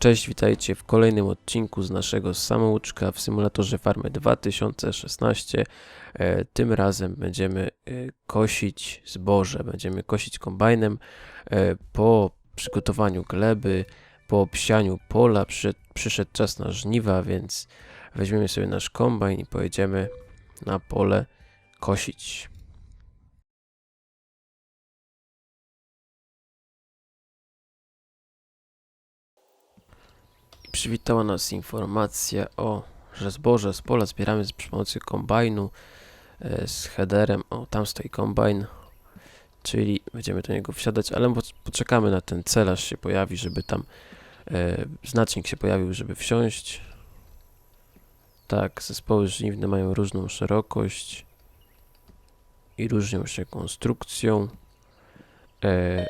Cześć, witajcie w kolejnym odcinku z naszego samouczka w symulatorze Farmy 2016. E, Tym razem będziemy e, kosić zboże, będziemy kosić kombajnem. E, Po przygotowaniu gleby, po obsianiu pola przyszedł, przyszedł czas na żniwa, więc weźmiemy sobie nasz kombajn i pojedziemy na pole kosić. Przywitała nas informacja o, że zboże z pola zbieramy przy pomocy kombajnu e, z headerem. O, tam stoi kombajn, czyli będziemy do niego wsiadać, ale po- poczekamy na ten cel, aż się pojawi, żeby tam e, znacznik się pojawił, żeby wsiąść. Tak, zespoły żniwne mają różną szerokość i różnią się konstrukcją. E,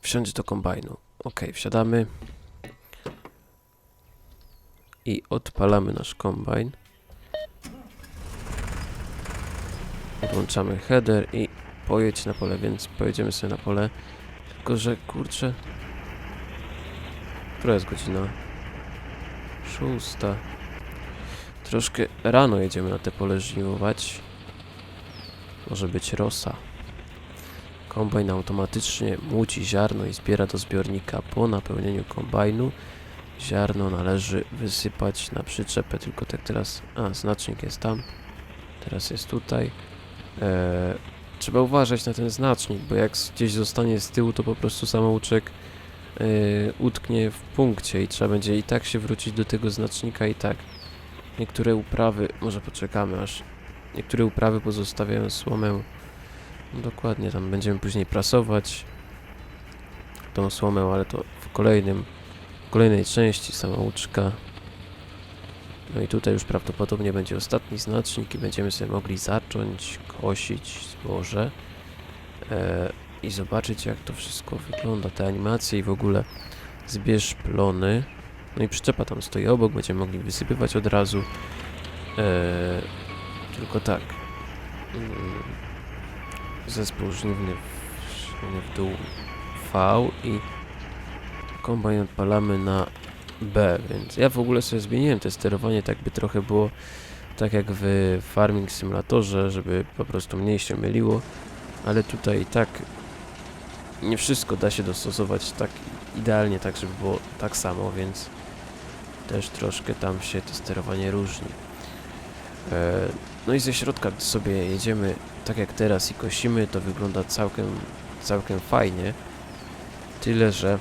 wsiąść do kombajnu. Ok, wsiadamy i odpalamy nasz kombajn. Odłączamy header i pojedź na pole, więc pojedziemy sobie na pole. Tylko, że kurczę. Która jest godzina? Szósta. Troszkę rano jedziemy na te pole żniwować. Może być rosa. Kombajn automatycznie młóci ziarno i zbiera do zbiornika po napełnieniu kombajnu. Ziarno należy wysypać na przyczepę, tylko tak teraz... A, znacznik jest tam. Teraz jest tutaj. Eee, trzeba uważać na ten znacznik, bo jak gdzieś zostanie z tyłu, to po prostu samouczek eee, utknie w punkcie i trzeba będzie i tak się wrócić do tego znacznika i tak. Niektóre uprawy... Może poczekamy aż... Niektóre uprawy pozostawiają słomę... No dokładnie, tam będziemy później prasować tą słomę, ale to w kolejnym kolejnej części samouczka. No i tutaj już prawdopodobnie będzie ostatni znacznik i będziemy sobie mogli zacząć kosić zboże e, i zobaczyć jak to wszystko wygląda, te animacje i w ogóle zbierz plony. No i przyczepa tam stoi obok, będziemy mogli wysypywać od razu. E, tylko tak. Mm, zespół żniwny w, w dół V i kombajn odpalamy na B, więc ja w ogóle sobie zmieniłem te sterowanie, tak by trochę było tak jak w Farming Simulatorze, żeby po prostu mniej się myliło, ale tutaj i tak nie wszystko da się dostosować tak idealnie, tak żeby było tak samo, więc też troszkę tam się to sterowanie różni. E, no i ze środka gdy sobie jedziemy tak jak teraz i kosimy, to wygląda całkiem, całkiem fajnie, tyle że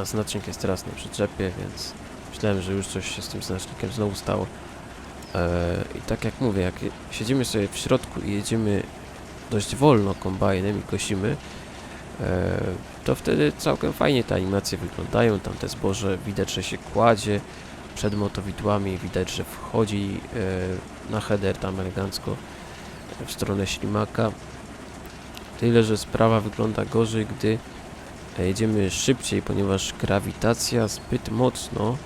a znacznik jest teraz na przyczepie, więc myślałem, że już coś się z tym znacznikiem znowu stało. Eee, I tak jak mówię, jak siedzimy sobie w środku i jedziemy dość wolno kombajnem i kosimy, eee, to wtedy całkiem fajnie te animacje wyglądają. Tam te zboże widać, że się kładzie przed motowidłami, widać, że wchodzi eee, na header tam elegancko w stronę ślimaka. Tyle, że sprawa wygląda gorzej, gdy jedziemy szybciej, ponieważ grawitacja zbyt mocno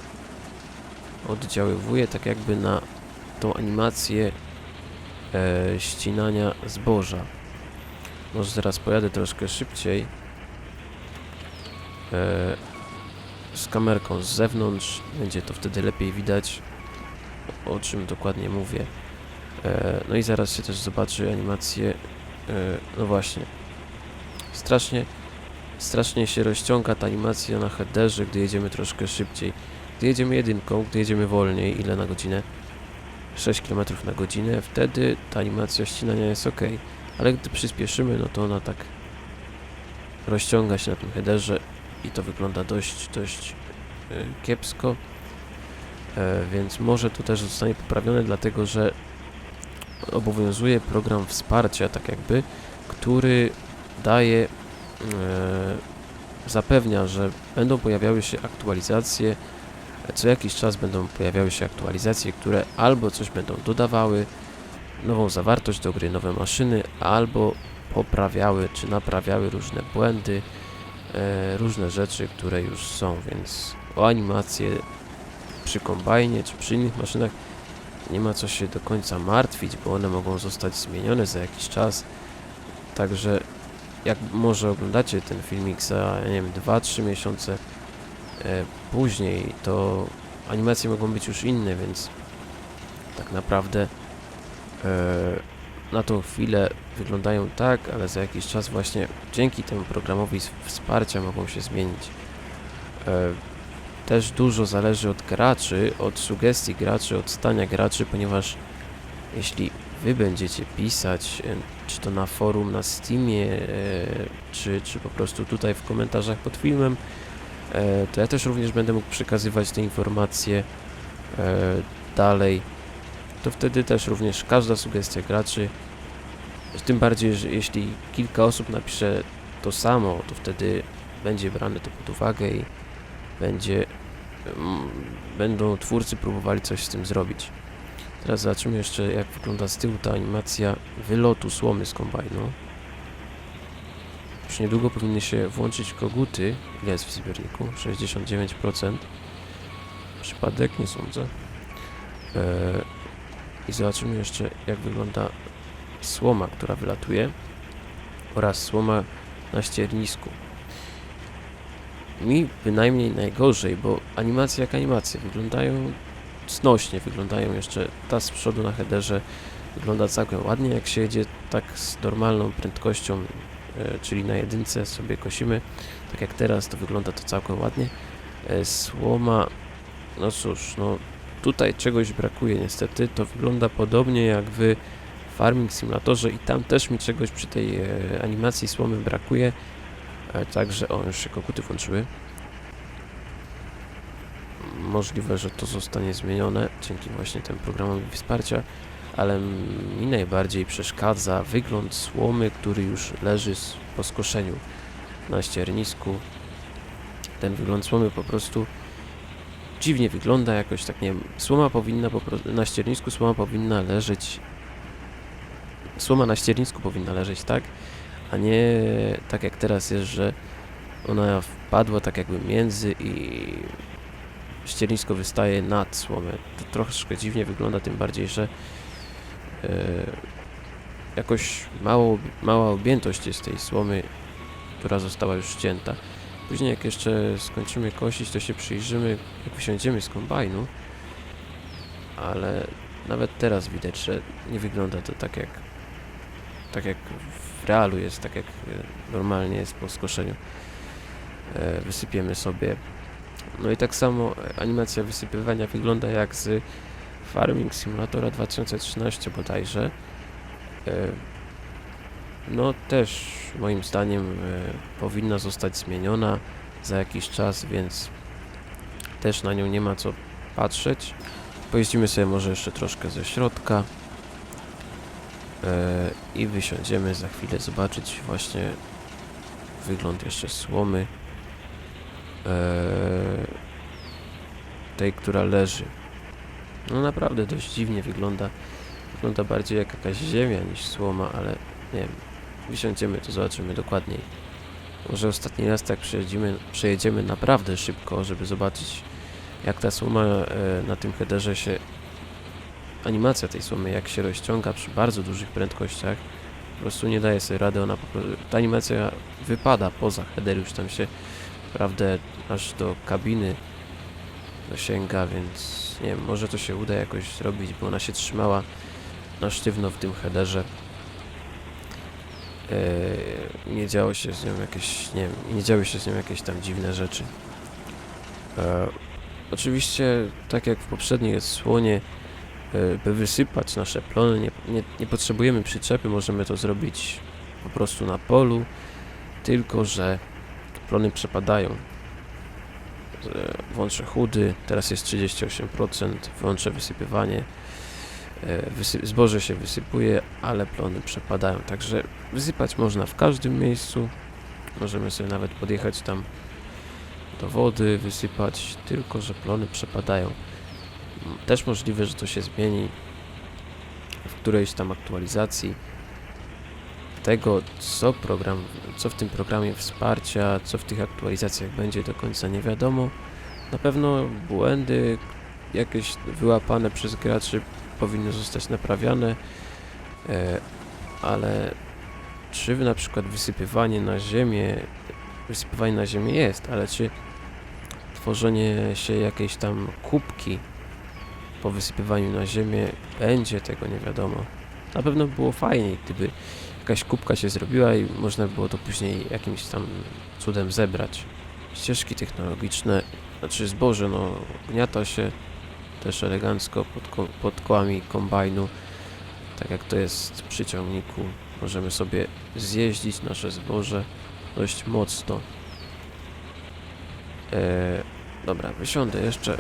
oddziaływuje tak jakby na tą animację e, ścinania zboża. Może zaraz pojadę troszkę szybciej e, z kamerką z zewnątrz, będzie to wtedy lepiej widać o czym dokładnie mówię. E, no i zaraz się też zobaczy animację, e, no właśnie, strasznie strasznie się rozciąga ta animacja na headerze, gdy jedziemy troszkę szybciej. Gdy jedziemy jedynką, gdy jedziemy wolniej, ile na godzinę? 6 km na godzinę, wtedy ta animacja ścinania jest ok. Ale gdy przyspieszymy, no to ona tak rozciąga się na tym headerze i to wygląda dość, dość y, kiepsko. E, więc może to też zostanie poprawione, dlatego że obowiązuje program wsparcia, tak jakby, który daje zapewnia, że będą pojawiały się aktualizacje, co jakiś czas będą pojawiały się aktualizacje, które albo coś będą dodawały, nową zawartość do gry, nowe maszyny, albo poprawiały czy naprawiały różne błędy, e, różne rzeczy, które już są, więc o animacje przy kombajnie czy przy innych maszynach nie ma co się do końca martwić, bo one mogą zostać zmienione za jakiś czas. Także jak może oglądacie ten filmik za, nie wiem, 2-3 miesiące, e, później, to animacje mogą być już inne, więc tak naprawdę e, na tą chwilę wyglądają tak, ale za jakiś czas właśnie dzięki temu programowi wsparcia mogą się zmienić. E, też dużo zależy od graczy, od sugestii graczy, od stania graczy, ponieważ jeśli wy będziecie pisać, czy to na forum, na Steamie, e, czy, czy po prostu tutaj w komentarzach pod filmem, e, to ja też również będę mógł przekazywać te informacje e, dalej. To wtedy też również każda sugestia graczy, tym bardziej, że jeśli kilka osób napisze to samo, to wtedy będzie brane to pod uwagę i będzie, mm, będą twórcy próbowali coś z tym zrobić. Teraz zobaczymy jeszcze jak wygląda z tyłu ta animacja wylotu słomy z kombajnu. Już niedługo powinny się włączyć koguty. Ile jest w zbiorniku? 69%. Przypadek? Nie sądzę. Eee, I zobaczymy jeszcze jak wygląda słoma, która wylatuje oraz słoma na ściernisku. Mi bynajmniej najgorzej, bo animacje jak animacje wyglądają znośnie, wyglądają jeszcze ta z przodu na headerze wygląda całkiem ładnie jak się jedzie tak z normalną prędkością, e, czyli na jedynce sobie kosimy, tak jak teraz to wygląda to całkiem ładnie. E, słoma, no cóż, no tutaj czegoś brakuje niestety, to wygląda podobnie jak w Farming Simulatorze i tam też mi czegoś przy tej e, animacji słomy brakuje. Także o, już się koguty włączyły. Możliwe, że to zostanie zmienione dzięki właśnie temu programowi wsparcia, ale mi najbardziej przeszkadza wygląd słomy, który już leży po skoszeniu na ściernisku. Ten wygląd słomy po prostu dziwnie wygląda, jakoś tak nie wiem. Słoma powinna po prostu, na ściernisku słoma powinna leżeć słoma na ściernisku powinna leżeć, tak? A nie tak jak teraz jest, że ona wpadła tak jakby między i ściernisko wystaje nad słomę. To troszkę dziwnie wygląda, tym bardziej, że e, jakoś mało, mała objętość jest tej słomy, która została już ścięta. Później jak jeszcze skończymy kosić, to się przyjrzymy, jak wysiądziemy z kombajnu, ale nawet teraz widać, że nie wygląda to tak jak tak jak w realu jest, tak jak e, normalnie jest po skoszeniu. E, Wysypiemy sobie. No i tak samo animacja wysypywania wygląda jak z Farming Simulatora 2013 bodajże. E, No też moim zdaniem e, powinna zostać zmieniona za jakiś czas, więc też na nią nie ma co patrzeć. Pojeździmy sobie może jeszcze troszkę ze środka. E, i wysiądziemy za chwilę zobaczyć właśnie wygląd jeszcze słomy tej, która leży. No naprawdę dość dziwnie wygląda. Wygląda bardziej jak jakaś ziemia niż słoma, ale nie wiem. Wysiądziemy, to zobaczymy dokładniej. Może ostatni raz tak przejedziemy, przejedziemy naprawdę szybko, żeby zobaczyć jak ta słoma e, na tym headerze się animacja tej słomy, jak się rozciąga przy bardzo dużych prędkościach, po prostu nie daje sobie rady, ona po prostu, ta animacja wypada poza header, już tam się naprawdę aż do kabiny dosięga, więc nie wiem, może to się uda jakoś zrobić, bo ona się trzymała na sztywno w tym headerze. Eee, nie działo się z nią jakieś, nie wiem, nie działy się z nią jakieś tam dziwne rzeczy. Eee, oczywiście, tak jak w poprzedniej słonie, e, by wysypać nasze plony. Nie, nie, nie potrzebujemy przyczepy, możemy to zrobić po prostu na polu, tylko że plony przepadają. Włączę chudy, teraz jest 38%, włączę wysypywanie. E, Wysy zboże się wysypuje, ale plony przepadają, także wysypać można w każdym miejscu. Możemy sobie nawet podjechać tam do wody, wysypać, tylko że plony przepadają. Też możliwe, że to się zmieni w którejś tam aktualizacji tego, co program, co w tym programie wsparcia, co w tych aktualizacjach będzie do końca nie wiadomo. Na pewno błędy jakieś wyłapane przez graczy powinny zostać naprawiane, e, ale czy na przykład wysypywanie na ziemię, wysypywanie na ziemię jest, ale czy tworzenie się jakiejś tam kubki po wysypywaniu na ziemię będzie, tego nie wiadomo. Na pewno by było fajniej, gdyby jakaś kubka się zrobiła i można było to później jakimś tam cudem zebrać. Ścieżki technologiczne, znaczy zboże, no gniata się też elegancko pod, pod kołami kombajnu, tak jak to jest przy ciągniku. Możemy sobie zjeździć nasze zboże dość mocno. Eee, dobra, wysiądę jeszcze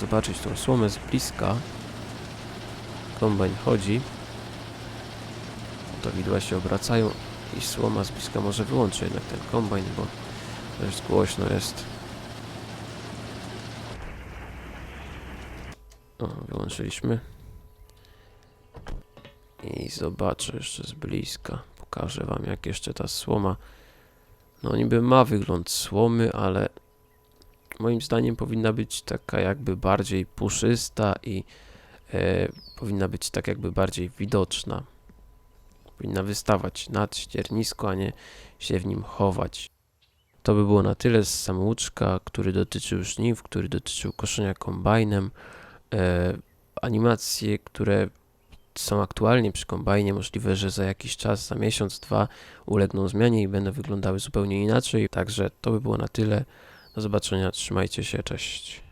zobaczyć tą słomę z bliska. Kombajn chodzi. To widła się obracają i słoma z bliska może wyłączę jednak ten kombajn, bo dość głośno jest. O, wyłączyliśmy. I zobaczę jeszcze z bliska. Pokażę wam jak jeszcze ta słoma. No niby ma wygląd słomy, ale moim zdaniem powinna być taka jakby bardziej puszysta i e, powinna być tak jakby bardziej widoczna. Powinna wystawać nad ściernisko, a nie się w nim chować. To by było na tyle z samouczka, który dotyczył żniw, który dotyczył koszenia kombajnem. E, animacje, które są aktualnie przy kombajnie, możliwe, że za jakiś czas, za miesiąc, dwa ulegną zmianie i będą wyglądały zupełnie inaczej. Także to by było na tyle. Do zobaczenia, trzymajcie się, cześć.